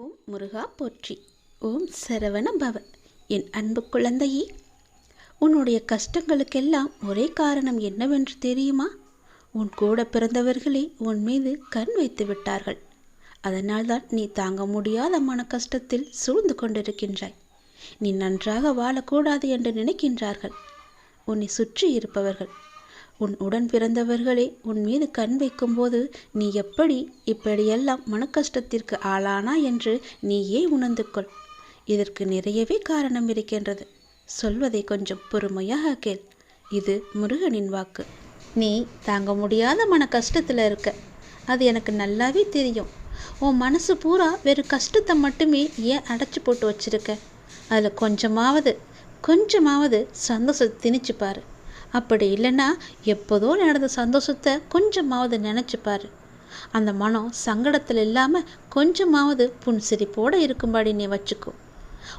ஓம் முருகா போற்றி. ஓம் சரவண பவ என் அன்பு குழந்தையே உன்னுடைய கஷ்டங்களுக்கெல்லாம் ஒரே காரணம் என்னவென்று தெரியுமா? உன் கூட பிறந்தவர்களே உன் மீது கண் வைத்து விட்டார்கள். அதனால்தான் நீ தாங்க முடியாத மன கஷ்டத்தில் சூழ்ந்து கொண்டிருக்கின்றாய். நீ நன்றாக வாழக்கூடாது என்று நினைக்கின்றார்கள். உன்னை சுற்றி இருப்பவர்கள் உன் உடன் பிறந்தவர்களே உன் மீது கண் வைக்கும்போது நீ எப்படி இப்படியெல்லாம் மனக்கஷ்டத்திற்கு ஆளானா என்று நீயே உணர்ந்து கொள் இதற்கு நிறையவே காரணம் இருக்கின்றது. சொல்வதை கொஞ்சம் பொறுமையாக கேள். இது முருகனின் வாக்கு. நீ தாங்க முடியாத மன கஷ்டத்தில் இருக்க. அது எனக்கு நல்லாவே தெரியும். உன் மனசு பூரா வெறும் கஷ்டத்தை மட்டுமே ஏன் அடைச்சி போட்டு வச்சிருக்க? அதில் கொஞ்சமாவது கொஞ்சமாவது சந்தோஷத்தை திணிச்சு பாரு. அப்படி இல்லைன்னா எப்போதோ நடந்த சந்தோஷத்தை கொஞ்சமாவது நினச்சி அந்த மனம் சங்கடத்தில் இல்லாமல் கொஞ்சமாவது புன்சிரிப்போடு இருக்கும்படி நீ வச்சுக்கோ.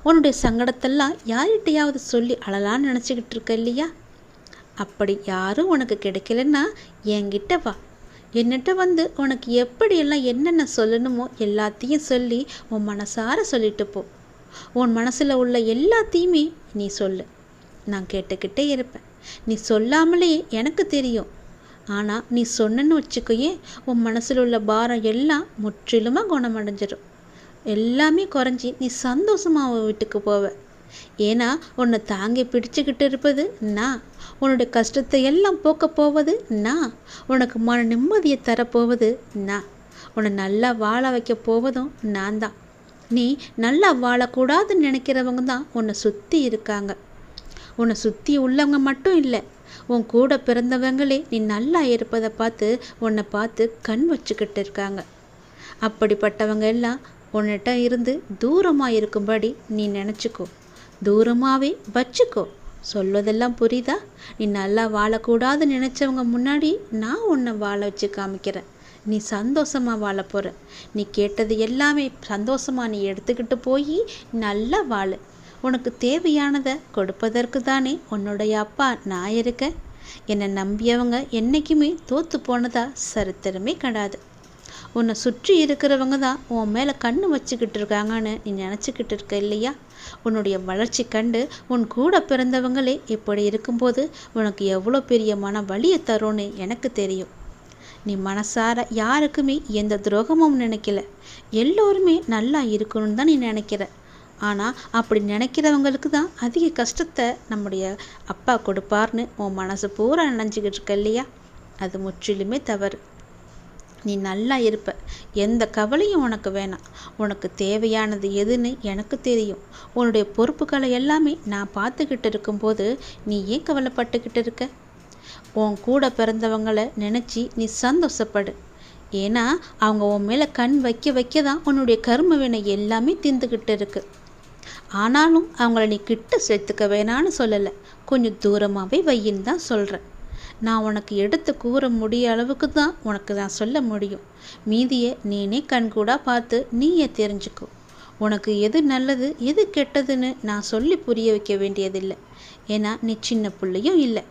உன்னுடைய சங்கடத்தெல்லாம் யார்கிட்டையாவது சொல்லி அழலான்னு நினச்சிக்கிட்டு இருக்க இல்லையா? அப்படி யாரும் உனக்கு கிடைக்கலன்னா என்கிட்ட வா. என்னிட்ட வந்து உனக்கு எப்படியெல்லாம் என்னென்ன சொல்லணுமோ எல்லாத்தையும் சொல்லி உன் மனசார சொல்லிட்டு போ. உன் மனசில் உள்ள எல்லாத்தையுமே நீ சொல்லு. நான் கேட்டுக்கிட்டே இருப்பேன். நீ சொல்லாமலே எனக்கு தெரியும். ஆனால் நீ சொன்னன்னு வச்சுக்கோயே உன் மனசில் உள்ள பாரம் எல்லாம் முற்றிலுமாக குணமடைஞ்சிடும் எல்லாமே குறைஞ்சி நீ சந்தோஷமாக உன் வீட்டுக்கு போவ. ஏன்னா உன்னை தாங்கி பிடிச்சிக்கிட்டு இருப்பது நான் உன்னுடைய கஷ்டத்தை எல்லாம் போக்க போவது நான் உனக்கு மன நிம்மதியை தரப்போவது நான் உன்னை நல்லா வாழ வைக்க போவதும் நான் தான் நீ நல்லா வாழக்கூடாதுன்னு நினைக்கிறவங்க தான் உன்னை சுற்றி இருக்காங்க. உன்னை சுற்றி உள்ளவங்க மட்டும் இல்லை. உன் கூட பிறந்தவங்களே நீ நல்லா இருப்பதை பார்த்து உன்னை பார்த்து கண் வச்சுக்கிட்டு இருக்காங்க. அப்படிப்பட்டவங்க எல்லாம் உன்னிட்ட இருந்து தூரமாக இருக்கும்படி நீ நினச்சிக்கோ. தூரமாகவே வச்சுக்கோ. சொல்வதெல்லாம் புரியுதா? நீ நல்லா வாழக்கூடாதுன்னு நினச்சவங்க முன்னாடி நான் உன்னை வாழ வச்சு காமிக்கிறேன். நீ சந்தோஷமாக வாழ போகிற நீ கேட்டது எல்லாமே சந்தோஷமாக நீ எடுத்துக்கிட்டு போய் நல்லா வாழு. உனக்கு தேவையானதை கொடுப்பதற்கு தானே உன்னுடைய அப்பா நான் இருக்கேன் என்னை நம்பியவங்க என்றைக்குமே தோற்று போனதா சரித்திரமே கிடையாது உன்னை சுற்றி இருக்கிறவங்க தான் உன் மேலே கண்ணு வச்சுக்கிட்டு இருக்காங்கன்னு நீ நினச்சிக்கிட்டு இருக்க இல்லையா? உன்னுடைய வளர்ச்சி கண்டு உன் கூட பிறந்தவங்களே இப்படி இருக்கும்போது உனக்கு எவ்வளோ பெரிய மன வலியை தரும்னு எனக்கு தெரியும். நீ மனசார யாருக்குமே எந்த துரோகமும் நினைக்கல. எல்லோருமே நல்லா இருக்கணும்னு தான் நீ நினைக்கிற. ஆனால் அப்படி நினைக்கிறவங்களுக்கு தான் அதிக கஷ்டத்தை நம்முடைய அப்பா கொடுப்பார்னு உன் மனசு பூரா நினச்சிக்கிட்டு இருக்க இல்லையா? அது முற்றிலுமே தவறு. நீ நல்லா இருப்ப. எந்த கவலையும் உனக்கு வேணாம். உனக்கு தேவையானது எதுன்னு எனக்கு தெரியும். உன்னுடைய பொறுப்புகளை எல்லாமே நான் பார்த்துக்கிட்டு இருக்கும்போது நீ ஏன் கவலைப்பட்டுக்கிட்டு இருக்க? உன் கூட பிறந்தவங்களை நினச்சி நீ சந்தோஷப்படு. ஏன்னா அவங்க உன் மேலே கண் வைக்க வைக்க தான் உன்னுடைய கர்ம வினை எல்லாமே திந்துக்கிட்டு இருக்குது ஆனாலும் அவங்கள நீ கிட்ட சேர்த்துக்க வேணான்னு சொல்லலை. கொஞ்சம் தூரமாகவே வையின்னு தான் சொல்கிறேன் நான் உனக்கு எடுத்து கூற முடிய அளவுக்கு தான் உனக்கு நான் சொல்ல முடியும். மீதியை நீனே கண்கூடாக பார்த்து நீயே தெரிஞ்சுக்கோ. உனக்கு எது நல்லது எது கெட்டதுன்னு நான் சொல்லி புரிய வைக்க வேண்டியதில்லை. ஏன்னா நீ சின்ன பிள்ளையும் இல்லை.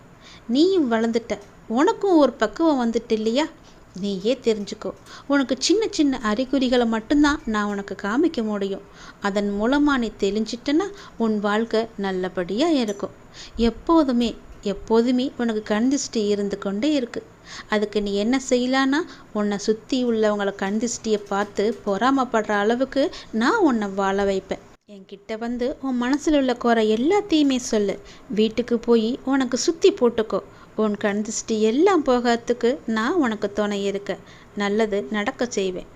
நீயும் வளர்ந்துட்ட. உனக்கும் ஒரு பக்குவம் வந்துட்டு இல்லையா? நீயே தெரிஞ்சுக்கோ. உனக்கு சின்ன சின்ன அறிகுறிகளை மட்டும்தான் நான் உனக்கு காமிக்க முடியும். அதன் மூலமாக நீ தெளிஞ்சிட்டனா உன் வாழ்க்கை நல்லபடியாக இருக்கும். எப்போதுமே எப்போதுமே உனக்கு கண்திஷ்டி இருந்து கொண்டே இருக்கு. அதுக்கு நீ என்ன செய்யலான்னா உன்னை சுற்றி உள்ளவங்களை கண்திஷ்டியை பார்த்து பொறாமப்படுற அளவுக்கு நான் உன்னை வாழ வைப்பேன். என்கிட்ட வந்து உன் மனசில் உள்ள குறை எல்லாத்தையுமே சொல்லு. வீட்டுக்கு போய் உனக்கு சுற்றி போட்டுக்கோ. உன் கண் திருஷ்டி எல்லாம் போகிறதுக்கு நான் உனக்கு துணை இருக்க. நல்லது நடக்க செய்வேன்.